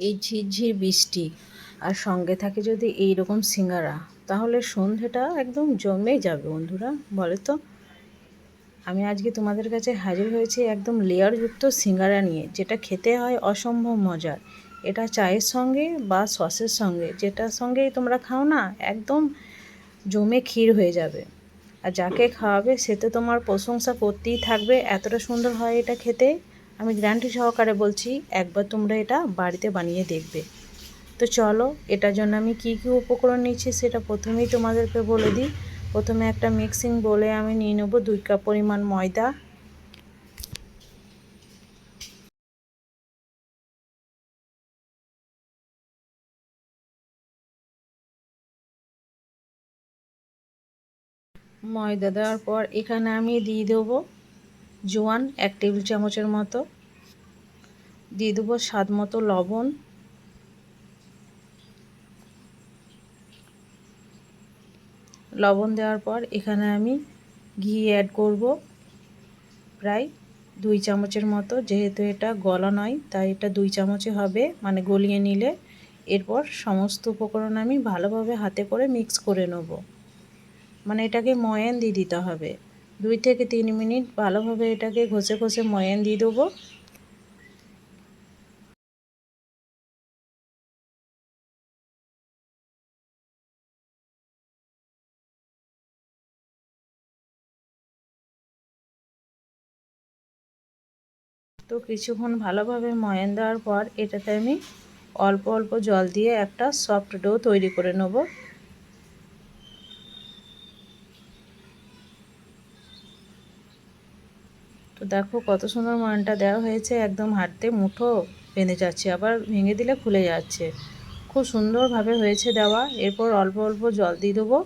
এই ঝিরঝির বৃষ্টি। আর সঙ্গে থাকে যদি এই রকম সিঙ্গারা, তাহলে সন্ধেটা একদম জমে যাবে বন্ধুরা, বলে তো। আমি আজকে তোমাদের কাছে হাজির হয়েছি একদম লেয়ারযুক্ত সিঙ্গারা নিয়ে, যেটা খেতে হয় অসম্ভব মজার। এটা চায়ের সঙ্গে বা সসের সঙ্গে, যেটার সঙ্গেই তোমরা খাও না, একদম জমে ক্ষীর হয়ে যাবে। আর যাকে খাওয়াবে, সে তো তোমার প্রশংসা করতেই থাকবে, এতটা সুন্দর হয় এটা খেতে। আমি গ্যারান্টি সহকারে বলছি, একবার তোমরা এটা বাড়িতে বানিয়ে দেখবে। তো চলো, এটার জন্য আমি কি কি উপকরণ নিচ্ছি সেটা প্রথমেই তোমাদেরকে বলে দিই। প্রথমে একটা মিক্সিং বলে আমি নিয়ে নেব দুই কাপ পরিমাণ ময়দা। ময়দা দেওয়ার পর এখানে আমি দিয়ে দেবো জোয়ান এক টেবিল চামচের মতো। দিয়ে দেবো স্বাদ মতো লবণ। লবণ দেওয়ার পর এখানে আমি ঘি অ্যাড করব প্রায় দুই চামচের মতো, যেহেতু এটা গলা নয়, তাই এটা দুই চামচে হবে মানে গলিয়ে নিলে। এরপর সমস্ত উপকরণ আমি ভালোভাবে হাতে করে মিক্স করে নেব। মানে এটাকে ময়ান দিয়ে দিতে হবে। দুই থেকে তিন মিনিট ভালোভাবে এটাকে ঘষে ঘষে ময়ান দিয়ে দেবো। তো কিছুক্ষণ ভালোভাবে ময়ান দেওয়ার পর এটাতে আমি অল্প অল্প জল দিয়ে একটা সফট ডো তৈরি করে নেব। তো দেখো কত সুন্দর ময়ানটা দেওয়া হয়েছে, একদম হাঁটতে মুঠো বেঁধে যাচ্ছে, আবার ভেঙে দিলে খুলে যাচ্ছে। খুব সুন্দরভাবে হয়েছে দেওয়া, এরপর অল্প অল্প জল দিয়ে দেবো।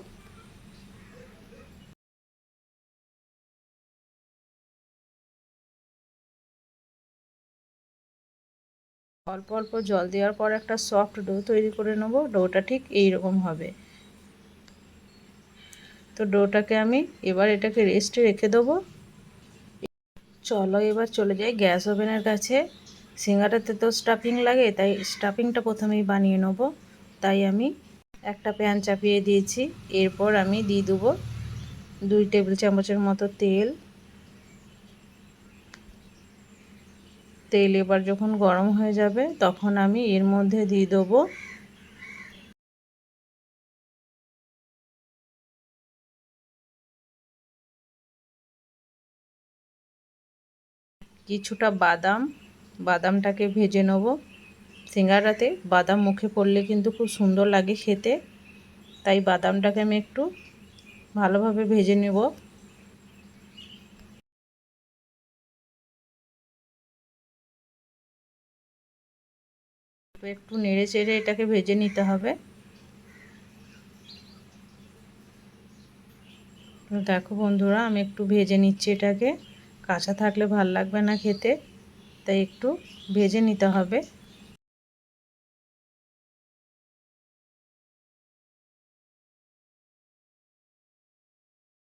অল্প অল্প জল দেওয়ার পর একটা সফট ডো তৈরি করে নেব। ডোটা ঠিক এই রকম হবে। তো ডোটাকে আমি এবার এটাকে রেস্টে রেখে দেবো। চলো এবার চলে যাই গ্যাস ওভেনের কাছে। সিঙ্গাটাতে তো স্টাফিং লাগে, তাই স্টাফিংটা প্রথমেই বানিয়ে নেব। তাই আমি একটা প্যান চাপিয়ে দিয়েছি। এরপর আমি দিয়ে দেবো দুই টেবিল চামচের মতো তেল। তেল এবার যখন গরম হয়ে যাবে, তখন আমি এর মধ্যে দিয়ে দেবো কিছুটা বাদাম। বাদামটাকে ভেজে নেব। সিঙ্গারাতে বাদাম মুখে পড়লে কিন্তু খুব সুন্দর লাগে খেতে। তাই বাদামটাকে আমি একটু ভালোভাবে ভেজে নেব। একটু নেড়ে চেড়ে এটাকে ভেজে নিতে হবে। দেখো বন্ধুরা, আমি একটু ভেজে নিচ্ছি এটাকে। কাঁচা থাকলে ভালো লাগবে না খেতে, তাই একটু ভেজে নিতে হবে।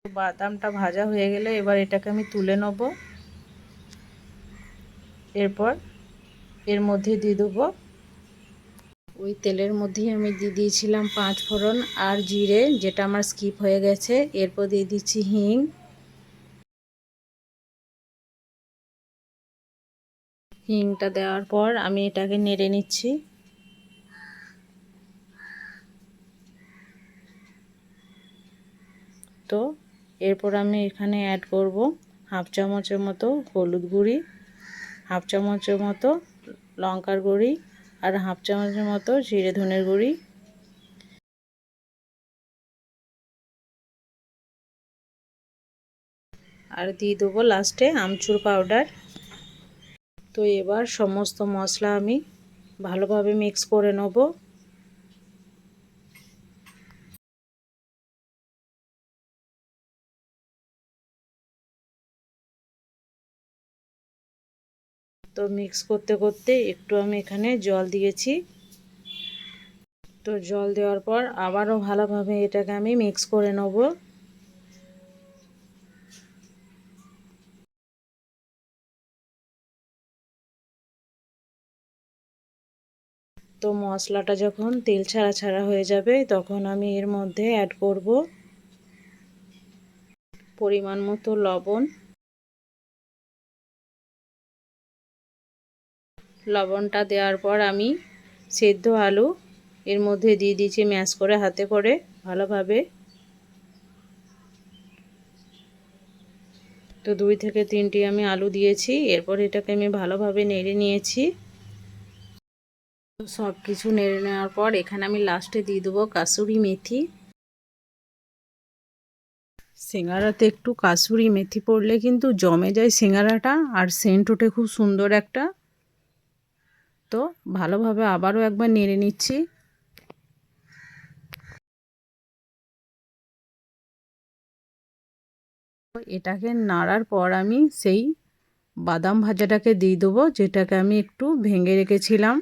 বাদামটা ভাজা হয়ে গেলে এবার এটাকে আমি তুলে নেব। এরপর এর মধ্যে দিয়ে দেবো ওই তেলের মধ্যেই আমি দিয়ে দিয়েছিলাম পাঁচ ফোড়ন আর জিরে, যেটা আমার স্কিপ হয়ে গেছে। এরপর দিয়ে দিচ্ছি হিং। হিংটা দেওয়ার পর আমি এটাকে নেড়ে নিচ্ছি। তো এরপর আমি এখানে অ্যাড করব হাফ চামচের মতো হলুদ গুঁড়ি, হাফ চামচের মতো লঙ্কার গুঁড়ি আর হাফ চামচের মতো জিরে ধনের গুঁড়ি। আর দিয়ে দেবো লাস্টে আমচুর পাউডার তো এবার সমস্ত মশলা আমি ভালোভাবে মিক্স করে নেব। তো মিক্স করতে করতে একটু আমি এখানে জল দিয়েছি। তো জল দেওয়ার পর আবারও ভালোভাবে এটাকে আমি মিক্স করে নেব। তো মশলাটা যখন তেল ছাড়া ছাড়া হয়ে যাবে তখন আমি এর মধ্যে অ্যাড করব। পরিমাণ মতো লবণ। লবণটা দেওয়ার পর আমি সেদ্ধ আলু এর মধ্যে দিয়ে দিয়েছি ম্যাশ করে হাতে করে ভালোভাবে। তো দুই থেকে তিনটি আমি আলু দিয়েছি, এরপর এটাকে আমি ভালোভাবে নেড়ে নিয়েছি। সব কিছু নেড়ে নেওয়ার পর এখানে আমি লাস্টে দিয়ে দেবো কাসুরি মেথি। সিঙ্গারাতে একটু কাসুরি মেথি পড়লে কিন্তু জমে যায় সিঙ্গারাটা, আর সেন্ট ওঠে খুব সুন্দর একটা। তো ভালোভাবে আবারও একবার নেড়ে নিচ্ছি। এটাকে নাড়ার পর আমি সেই বাদাম ভাজাটাকে দিয়ে দেবো, যেটাকে আমি একটু ভেঙে রেখেছিলাম।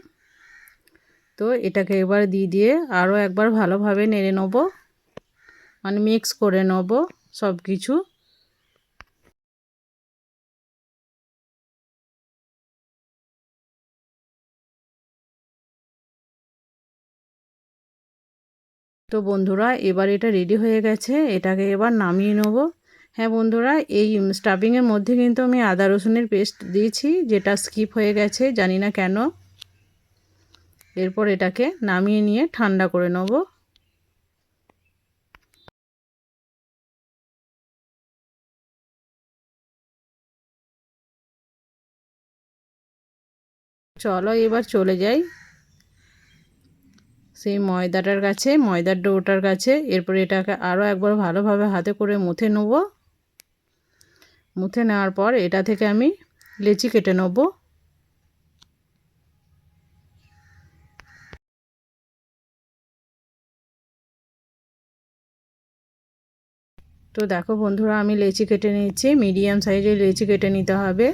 তো এটাকে এবার দিয়ে দিয়ে আরও একবার ভালোভাবে নেড়ে নেব। মানে মিক্স করে নেব সব কিছু তো বন্ধুরা, এবার এটা রেডি হয়ে গেছে। এটাকে এবার নামিয়ে নেব। হ্যাঁ বন্ধুরা, এই স্টাফিংয়ের মধ্যে কিন্তু আমি আদা রসুনের পেস্ট দিয়েছি, যেটা স্কিপ হয়ে গেছে, জানি না কেন। এরপর এটাকে নামিয়ে নিয়ে ঠান্ডা করে নেব। চলো এবার চলে যাই। সেই ময়দাটার কাছে, ময়দার ডোটার কাছে, এরপর এটাকে আরও একবার ভালোভাবে হাতে করে মুথে নেব। মুথে নেওয়ার পর এটা থেকে আমি লেচি কেটে নেব। তো দেখো বন্ধুরা, আমি লেচি কেটে নিচ্ছি মিডিয়াম সাইজের লেচি কেটে নিতে হবে।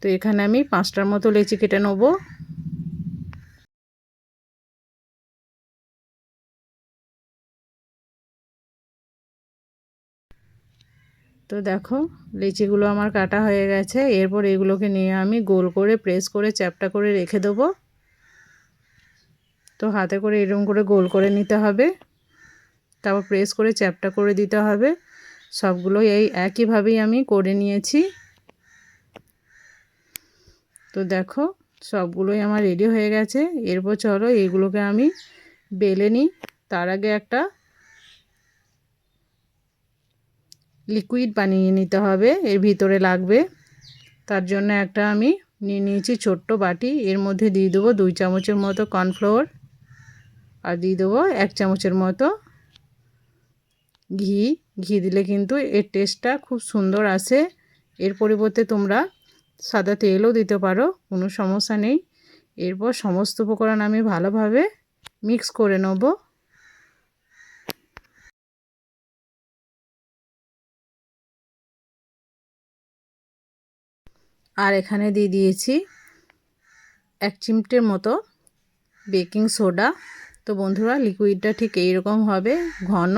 তো এখানে আমি পাঁচটার মতো লেচি কেটে নেব। তো দেখো, লিচিগুলো আমার কাটা হয়ে গেছে। এরপর এগুলোকে নিয়ে আমি গোল করে, প্রেস করে, চ্যাপটা করে রেখে দেবো। তো হাতে করে এরকম করে গোল করে নিতে হবে। তারপর প্রেস করে, চ্যাপটা করে দিতে হবে। সবগুলো এই একইভাবেই আমি করে নিয়েছি। তো দেখো, সবগুলোই আমার রেডি হয়ে গেছে। এরপর চলো এইগুলোকে আমি বেলে নিই। তার আগে একটা লিকুইড বানিয়ে নিতে হবে, এর ভিতরে লাগবে। তার জন্য একটা আমি নিয়ে নিয়েছি ছোট্ট বাটি, এর মধ্যে দিয়ে দেবো দুই চামচের মতো কর্নফ্লাওয়ার আর দিয়ে দেবো এক চামচের মতো ঘি। ঘি দিলে কিন্তু এর টেস্টটা খুব সুন্দর আসে। এর পরিবর্তে তোমরা সাদা তেলও দিতে পারো, কোনো সমস্যা নেই। এরপর সমস্ত উপকরণ আমি ভালোভাবে মিক্স করে নেব। আর এখানে দিয়ে দিয়েছি এক চিমটের মতো বেকিং সোডা। তো বন্ধুরা, লিকুইডটা ঠিক এইরকম হবে, ঘন।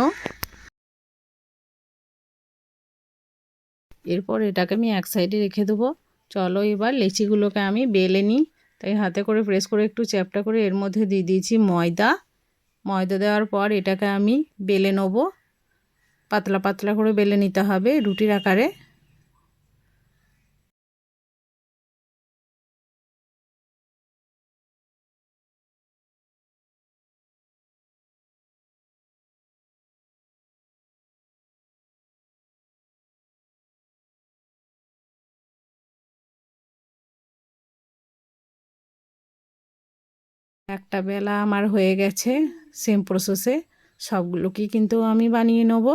এরপর এটাকে আমি এক সাইডে রেখে দেবো। চলো এবার লেচিগুলোকে আমি বেলে নিই। তাই হাতে করে প্রেস করে একটু চ্যাপটা করে এর মধ্যে দিয়ে দিয়েছি ময়দা। ময়দা দেওয়ার পর এটাকে আমি বেলে নেব। পাতলা পাতলা করে বেলে নিতে হবে রুটির আকারে। একটা বেলা আমার হয়ে গেছে সেম প্রসেসে সবগুলোকেই কিন্তু আমি বানিয়ে নেব।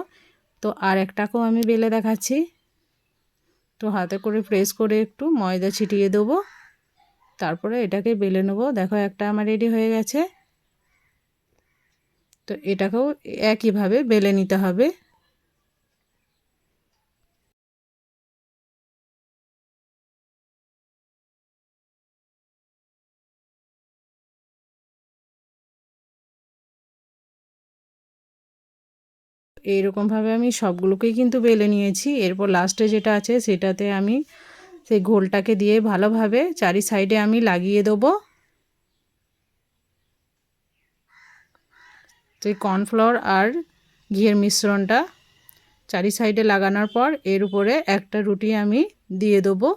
তো আর একটাকেও আমি বেলে দেখাচ্ছি। তো হাতে করে প্রেস করে একটু ময়দা ছিটিয়ে দেবো। তারপরে এটাকে বেলে নেব। দেখো একটা আমার রেডি হয়ে গেছে। তো এটাকেও একইভাবে বেলে নিতে হবে। এইরকমভাবে আমি সবগুলোকেই কিন্তু বেলে নিয়েছি। এরপর লাস্টে যেটা আছে, সেটাতে আমি সেই ঘোলটাকে দিয়ে ভালোভাবে চারি সাইডে আমি লাগিয়ে দেবো। তো এই কর্নফ্লাওয়ার আর ঘিয়ের মিশ্রণটা চারি সাইডে লাগানোর পর এর উপরে একটা রুটি আমি দিয়ে দেবো।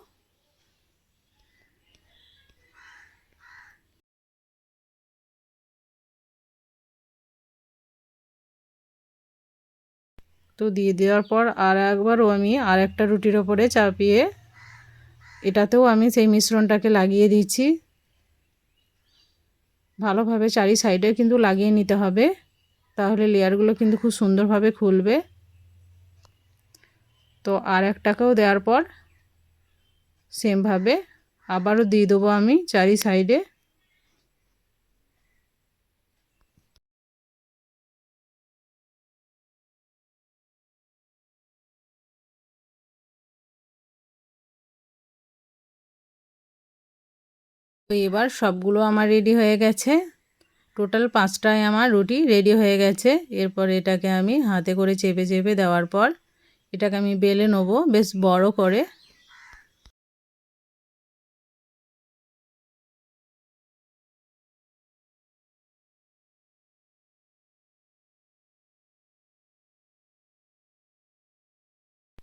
তো দিয়ে দেওয়ার পর আর একবারও আমি আর একটা রুটির ওপরে চাপিয়ে এটাতেও আমি সেই মিশ্রণটাকে লাগিয়ে দিচ্ছি। ভালোভাবে চারি সাইডে কিন্তু লাগিয়ে নিতে হবে, তাহলে লেয়ারগুলো কিন্তু খুব সুন্দরভাবে খুলবে। তো আর একটাকেও দেওয়ার পর সেমভাবে আবারও দিয়ে দেবো আমি চারি সাইডে। তো এবার সবগুলো আমার রেডি হয়ে গেছে। টোটাল পাঁচটায় আমার রুটি রেডি হয়ে গেছে। এরপর এটাকে আমি হাতে করে চেপে চেপে দেওয়ার পর এটাকে আমি বেলে নেব বেশ বড় করে।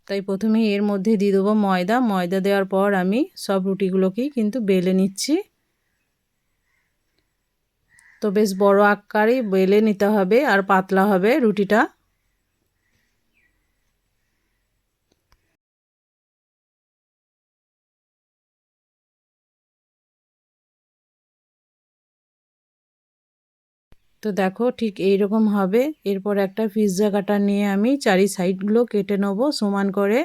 তাই প্রথমে এর মধ্যে দিয়ে দেবো ময়দা। ময়দা দেওয়ার পর আমি সব রুটিগুলোকেই কিন্তু বেলে নিচ্ছি। তো বেশ বড় আকারই বেলে নিতে হবে আর পাতলা হবে রুটিটা। তো দেখো ঠিক এই রকম হবে। এরপর একটা পিৎজা কাটা নিয়ে আমি চারি সাইডগুলো কেটে নেব সমান করে।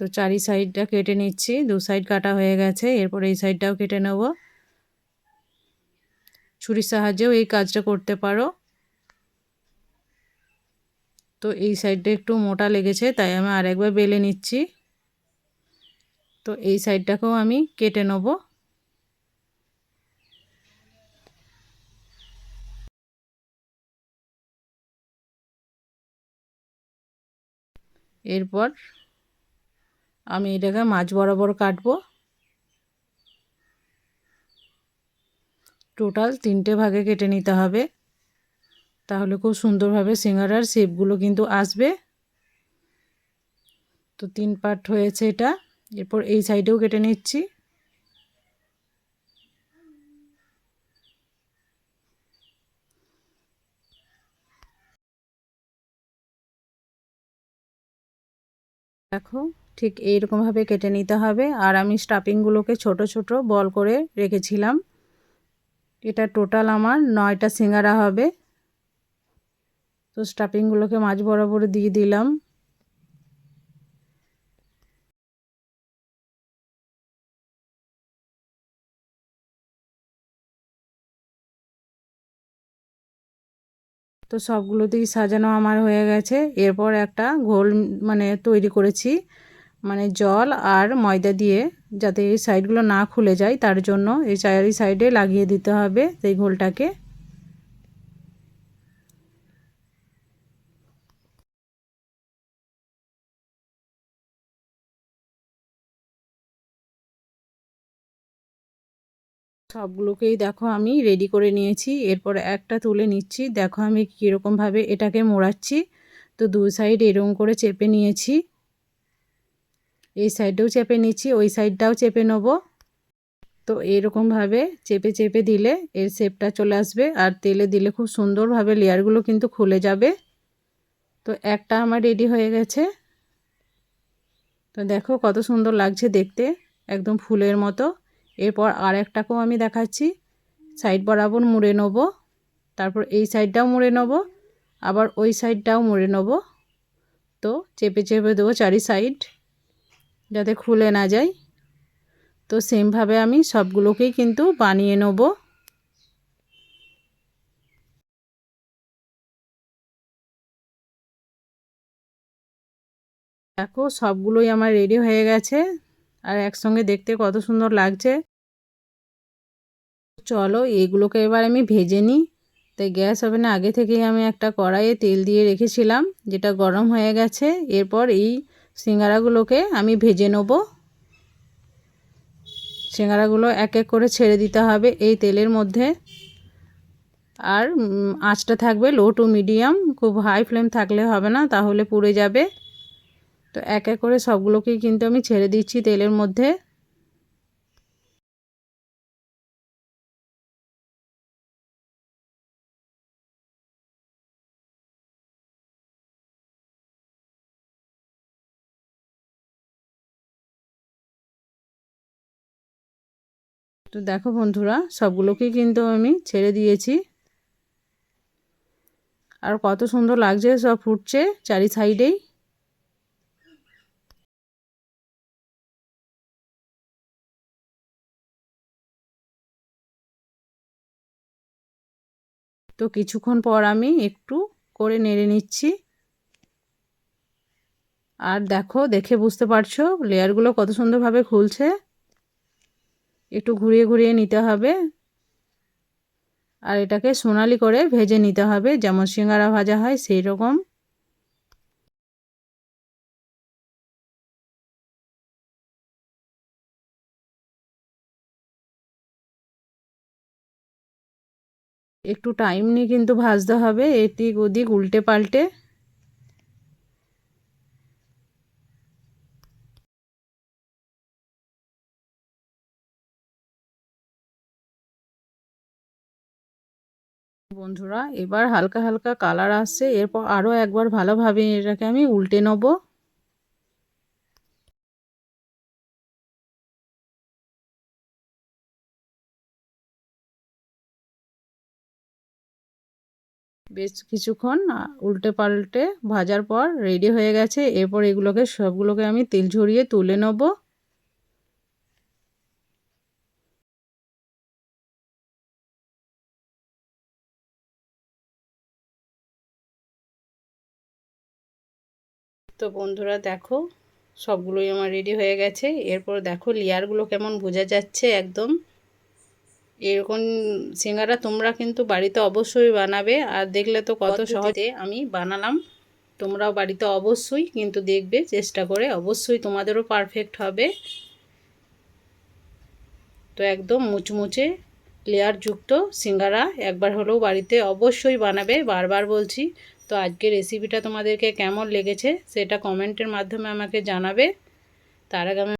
তো চারি সাইডটা কেটে নিচ্ছি, দু সাইড কাটা হয়ে গেছে, এরপর এই সাইডটাও কেটে নেব। ছুরির সাহায্যেও এই কাজটা করতে পারো। তো এই সাইডটা একটু মোটা লেগেছে, তাই আমি আরেকবার বেলে নিচ্ছি। তো এই সাইডটাকেও আমি কেটে নেব। এরপর আমি এটাকে মাছ বরাবর কাটবো। টোটাল তিনটে ভাগে কেটে নিতে হবে। তাহলে খুব সুন্দরভাবে সিঙ্গারার শেপগুলো কিন্তু আসবে। তো তিন পার্ট হয়েছে এটা। এরপর এই সাইডেও কেটে নিচ্ছি। দেখো ঠিক এইরকমভাবে কেটে নিতে হবে। আর আমি স্টাফিংগুলোকে ছোট ছোট বল করে রেখেছিলাম। এটা টোটাল আমার নয়টা সিঙ্গারা হবে। তো স্টাফিংগুলোকে মাছ বরাবর দিয়ে দিলাম। তো সবগুলোতেই সাজানো আমার হয়ে গেছে। এরপর একটা ঘোল মানে তৈরি করেছি। মানে জল আর ময়দা দিয়ে যাতে এই সাইডগুলো না খুলে যায়, তার জন্য এই চারি সাইডে লাগিয়ে দিতে হবে সেই ঘোলটাকে। সবগুলোকেই দেখো আমি রেডি করে নিয়েছি, এরপর একটা তুলে নিচ্ছি। দেখো আমি কীরকমভাবে এটাকে মোড়াচ্ছি। তো দু সাইড এরকম করে চেপে নিয়েছি। এই সাইডটাও চেপে নিচ্ছি, ওই সাইডটাও চেপে নেব। তো এরকমভাবে চেপে চেপে দিলে এর শেপটা চলে আসবে আর তেলে দিলে খুব সুন্দরভাবে লেয়ারগুলো কিন্তু খুলে যাবে। তো একটা আমার রেডি হয়ে গেছে। তো দেখো কত সুন্দর লাগছে দেখতে, একদম ফুলের মতো। এরপর আর একটাকেও আমি দেখাচ্ছি। সাইড বরাবর মুড়ে নেব। তারপর এই সাইডটাও মুড়ে নেব। আবার ওই সাইডটাও মুড়ে নেব। তো চেপে চেপে দেবো চারি সাইড যাতে খুলে না যায়। তো সেমভাবে আমি সবগুলোকেই কিন্তু বানিয়ে নেব। দেখো, সবগুলোই আমার রেডি হয়ে গেছে। আর একসঙ্গে দেখতে কত সুন্দর লাগছে। চলো, এগুলোকে এবার আমি ভেজে নিই। তাই গ্যাস ওভেনে আগে থেকেই আমি একটা কড়াইয়ে তেল দিয়ে রেখেছিলাম, যেটা গরম হয়ে গেছে। এরপর এই সিঙ্গারাগুলোকে আমি ভেজে নেব। সিঙ্গারাগুলো এক এক করে ছেড়ে দিতে হবে এই তেলের মধ্যে। আর আঁচটা থাকবে লো টু মিডিয়াম, খুব হাই ফ্লেম থাকলে হবে না, তাহলে পুড়ে যাবে। তো এক এক করে সবগুলোকেই কিন্তু আমি ছেড়ে দিচ্ছি তেলের মধ্যে। তো দেখো বন্ধুরা সবগুলোকেই কিন্তু আমি ছেড়ে দিয়েছি। আর কত সুন্দর লাগছে সব ফুটছে চারি সাইডেই। তো কিছুক্ষণ পর আমি একটু করে নেড়ে নিচ্ছি। আর দেখো, দেখে বুঝতে পারছ লেয়ারগুলো কত সুন্দরভাবে খুলছে। একটু ঘুরিয়ে ঘুরিয়ে নিতে হবে। আর এটাকে সোনালি করে ভেজে নিতে হবে, যেমন সিঙ্গারা ভাজা হয় সেই রকম। একটু টাইম নিয়ে কিন্তু ভাজতে হবে, এদিক ওদিক উল্টে পাল্টে। বন্ধুরা, এবার হালকা হালকা কালার আসছে, এরপর আরও একবার ভালোভাবে এটাকে আমি উল্টে নেব। বেশ কিছুক্ষণ উল্টে পাল্টে ভাজার পর রেডি হয়ে গেছে, এরপর এগুলোকে সবগুলোকে আমি তেল ঝরিয়ে তুলে নেব। তো বন্ধুরা দেখো সবগুলোই আমার রেডি হয়ে গেছে। এরপর দেখো লেয়ারগুলো কেমন বোঝা যাচ্ছে একদম। এরকম সিঙ্গারা তোমরা কিন্তু বাড়িতে অবশ্যই বানাবে। আর দেখলে তো কত সহজে আমি বানালাম। তোমরাও বাড়িতে অবশ্যই কিন্তু দেখবে চেষ্টা করে অবশ্যই তোমাদেরও পারফেক্ট হবে। তো একদম মুচমুচে লেয়ারযুক্ত সিঙ্গারা একবার হলেও বাড়িতে অবশ্যই বানাবে। বারবার বলছি তো আজকে রেসিপিটা তোমাদেরকে কেমন লেগেছে সেটা কমেন্টের মাধ্যমে আমাকে জানাবে। তার আগে